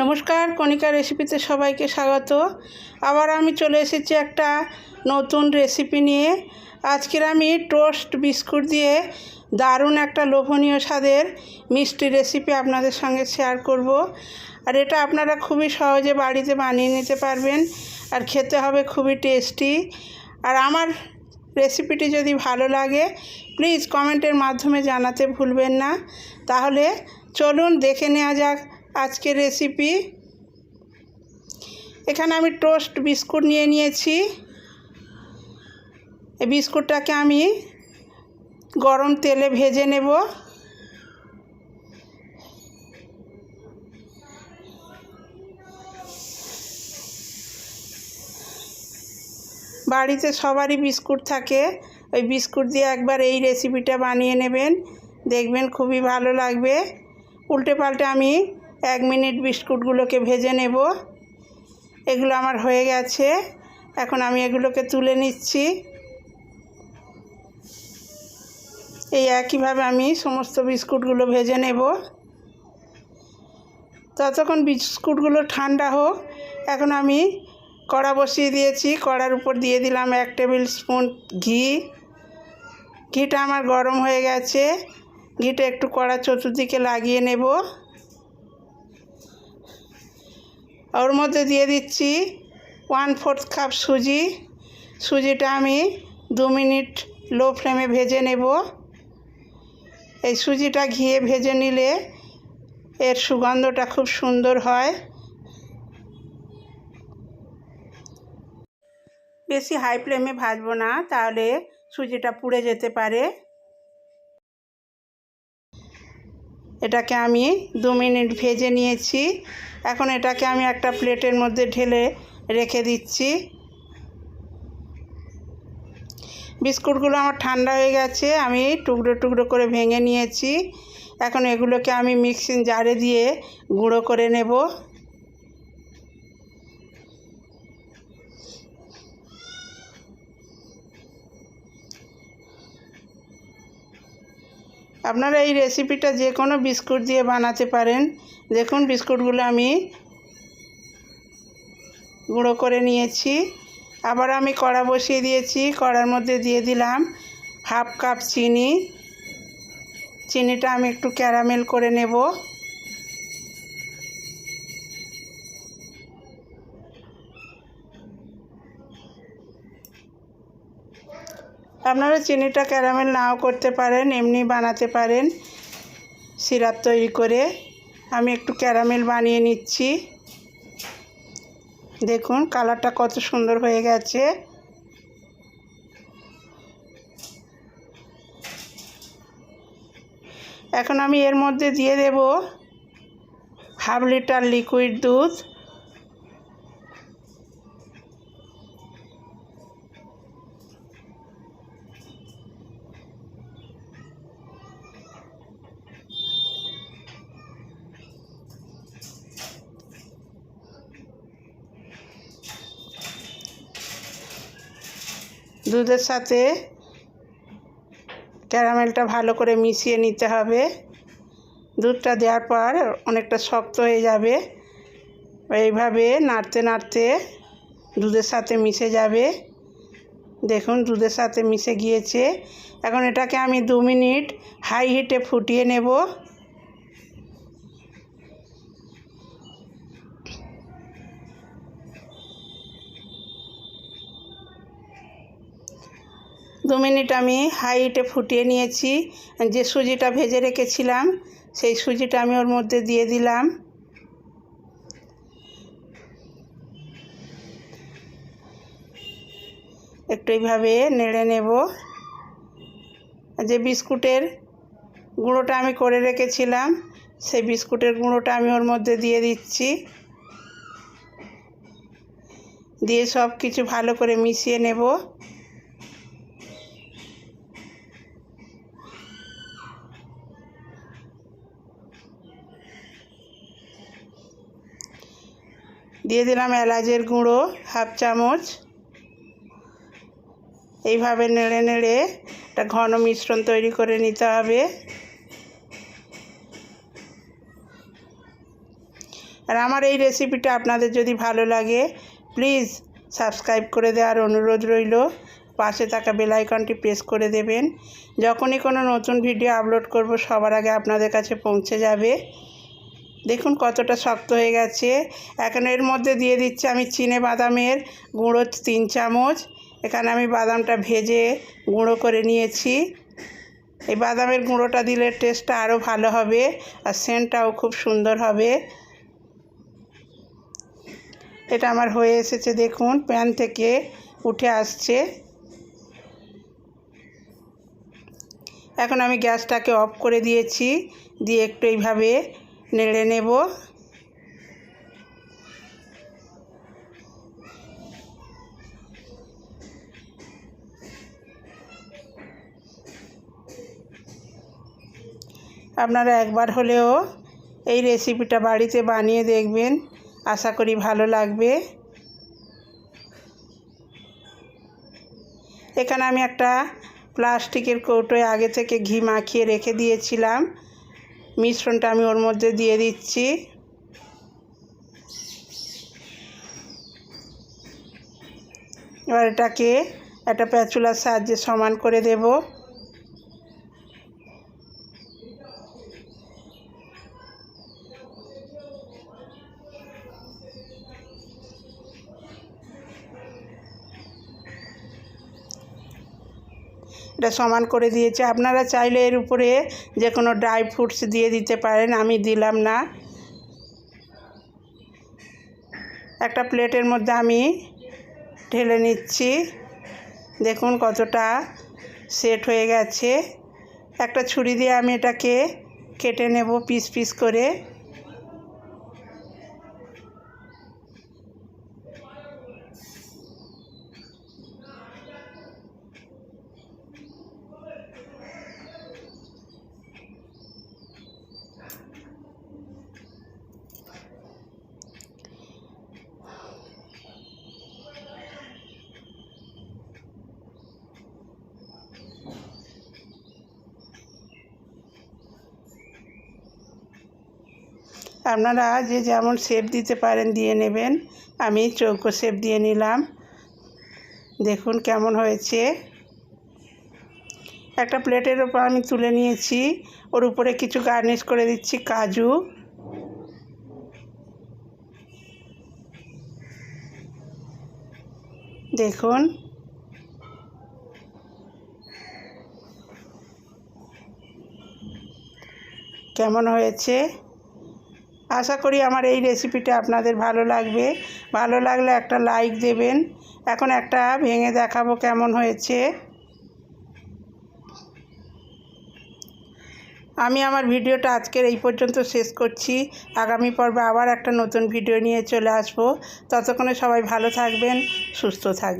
নমস্কার, কণিকা রেসিপিতে সবাইকে স্বাগত। আবার আমি চলে এসেছি একটা নতুন রেসিপি নিয়ে। আজকের আমি টোস্ট বিস্কুট দিয়ে দারুণ একটা লোভনীয় স্বাদের মিষ্টি রেসিপি আপনাদের সঙ্গে শেয়ার করব। আর এটা আপনারা খুবই সহজে বাড়িতে বানিয়ে নিতে পারবেন আর খেতে হবে খুবই টেস্টি আর আমার রেসিপিটি যদি ভালো লাগে প্লিজ কমেন্টের মাধ্যমে জানাতে ভুলবেন না। তাহলে চলুন দেখে নেওয়া যাক আজকের রেসিপি এখানে আমি টোস্ট বিস্কুট নিয়ে নিয়েছি। এই বিস্কুটটাকে আমি গরম তেলে ভেজে নেব। বাড়িতে সবারই বিস্কুট থাকে। ওই বিস্কুট দিয়ে একবার এই রেসিপিটা বানিয়ে নেবেন। দেখবেন খুবই ভালো লাগবে। উল্টে পাল্টে আমি এক মিনিট বিস্কুটগুলোকে ভেজে নেব। এগুলো আমার হয়ে গেছে। এখন আমি এগুলোকে তুলে নিচ্ছি। এই একইভাবে আমি সমস্ত বিস্কুটগুলো ভেজে নেব। ততক্ষণ বিস্কুটগুলো ঠান্ডা হোক। এখন আমি কড়া বসিয়ে দিয়েছি। কড়ার উপর দিয়ে দিলাম এক টেবিল স্পুন ঘি। ঘিটা আমার গরম হয়ে গেছে। ঘিটা একটু কড়া চতুর্দিকে লাগিয়ে নেব। ওর মধ্যে দিয়ে দিচ্ছি ওয়ান ফোর্থ কাপ সুজি। সুজিটা আমি দু মিনিট লো ফ্লেমে ভেজে নেব। এই সুজিটা ঘিয়ে ভেজে নিলে এর সুগন্ধটা খুব সুন্দর হয়। বেশি হাই ফ্লেমে ভাজবো না, তাহলে সুজিটা পুড়ে যেতে পারে। এটাকে আমি দু মিনিট ভেজে নিয়েছি। এখন এটাকে আমি একটা প্লেটের মধ্যে ঢেলে রেখে দিচ্ছি। বিস্কুটগুলো আমার ঠান্ডা হয়ে গেছে, আমি টুকরো টুকরো করে ভেঙে নিয়েছি। এখন এগুলোকে আমি মিক্সিং জারে দিয়ে গুঁড়ো করে নেব। আপনারা এই রেসিপিটা যে কোনো বিস্কুট দিয়ে বানাতে পারেন। দেখুন, বিস্কুটগুলো আমি গুঁড়ো করে নিয়েছি। আবার আমি কড়া বসিয়ে দিয়েছি। কড়ার মধ্যে দিয়ে দিলাম হাফ কাপ চিনি। চিনিটা আমি একটু ক্যারামেল করে নেব। আপনারা চিনিটা ক্যারামেল নাও করতে পারেন, এমনি বানাতে পারেন। সিরাপ তৈরি করে আমি একটু ক্যারামেল বানিয়ে নিচ্ছি। দেখুন, কালারটা কত সুন্দর হয়ে গেছে। এখন আমি এর মধ্যে দিয়ে দেব হাফ লিটার লিকুইড দুধ। দুধের সাথে ক্যারামেলটা ভালো করে মিশিয়ে নিতে হবে। দুধটা দেওয়ার পর অনেকটা শক্ত হয়ে যাবে। এইভাবে নাড়তে নাড়তে দুধের সাথে মিশে যাবে। দেখুন, দুধের সাথে মিশে গিয়েছে। এখন এটাকে আমি দু মিনিট হাই হিটে ফুটিয়ে নেব। দু মিনিট আমি হাই হিটে ফুটিয়ে নিয়েছি। যে সুজিটা ভেজে রেখেছিলাম, সেই সুজিটা আমি ওর মধ্যে দিয়ে দিলাম। একটু এইভাবে নেড়ে নেব। যে বিস্কুটের গুঁড়োটা আমি করে রেখেছিলাম, সেই বিস্কুটের গুঁড়োটা আমি ওর মধ্যে দিয়ে দিচ্ছি। দিয়ে সব কিছু ভালো করে মিশিয়ে নেব। দিয়ে দিলাম এলাচের গুঁড়ো, হাফ চামচ। এইভাবে নেড়ে নেড়ে একটা ঘন মিশ্রণ তৈরি করে নিতে হবে। আর আমার এই রেসিপিটা আপনাদের যদি ভালো লাগে, প্লিজ সাবস্ক্রাইব করে দেওয়ার অনুরোধ রইল। পাশে থাকা বেলাইকনটি প্রেস করে দেবেন। যখনই কোনো নতুন ভিডিও আপলোড করব, সবার আগে আপনাদের কাছে পৌঁছে যাবে। দেখুন কতটা শক্ত হয়ে গেছে। এখন এর মধ্যে দিয়ে দিচ্ছি আমি চিনে বাদামের গুঁড়ো তিন চামচ। এখানে আমি বাদামটা ভেজে গুঁড়ো করে নিয়েছি। এই বাদামের গুঁড়োটা দিলে টেস্টটা আরও ভালো হবে আর সেন্টটাও খুব সুন্দর হবে। এটা আমার হয়ে এসেছে দেখুন প্যান থেকে উঠে আসছে। এখন আমি গ্যাসটাকে অফ করে দিয়েছি, দিয়ে একটু এইভাবে নেড়ে নেব। আপনারা একবার হলেও এই রেসিপিটা বাড়িতে বানিয়ে দেখবেন। আশা করি ভালো লাগবে। এখানে আমি একটা প্লাস্টিকের কৌটোয় আগে থেকে ঘি মাখিয়ে রেখে দিয়েছিলাম। মিশ্রণটা আমি ওর মধ্যে দিয়ে দিচ্ছি। এবার এটাকে একটা প্যাচুলার সাহায্যে সমান করে দেব। এটা সমান করে দিয়েছে। আপনারা চাইলে এর উপরে যে কোনো ড্রাই ফ্রুটস দিয়ে দিতে পারেন, আমি দিলাম না। একটা প্লেটের মধ্যে আমি ঢেলে নিচ্ছি। দেখুন কতটা সেট হয়ে গেছে। একটা ছুরি দিয়ে আমি এটাকে কেটে নেব পিস পিস করে। আপনারা যে যেমন শেপ দিতে পারেন দিয়ে নেবেন। আমি চৌকো শেপ দিয়ে নিলাম। দেখুন কেমন হয়েছে। একটা প্লেটের ওপর আমি তুলে নিয়েছি। ওর উপরে কিছু গার্নিশ করে দিচ্ছি, কাজু। দেখুন। কেমন হয়েছে? আশা করি আমার এই রেসিপিটা আপনাদের ভালো লাগবে। ভালো লাগলে একটা লাইক দেবেন। এখন একটা ভেঙে দেখাবো কেমন হয়েছে। আমি আমার ভিডিওটা আজকের এই পর্যন্ত শেষ করছি। আগামী পর্বে আবার একটা নতুন ভিডিও নিয়ে চলে আসব। ততক্ষণে সবাই ভালো থাকবেন, সুস্থ থাকবেন।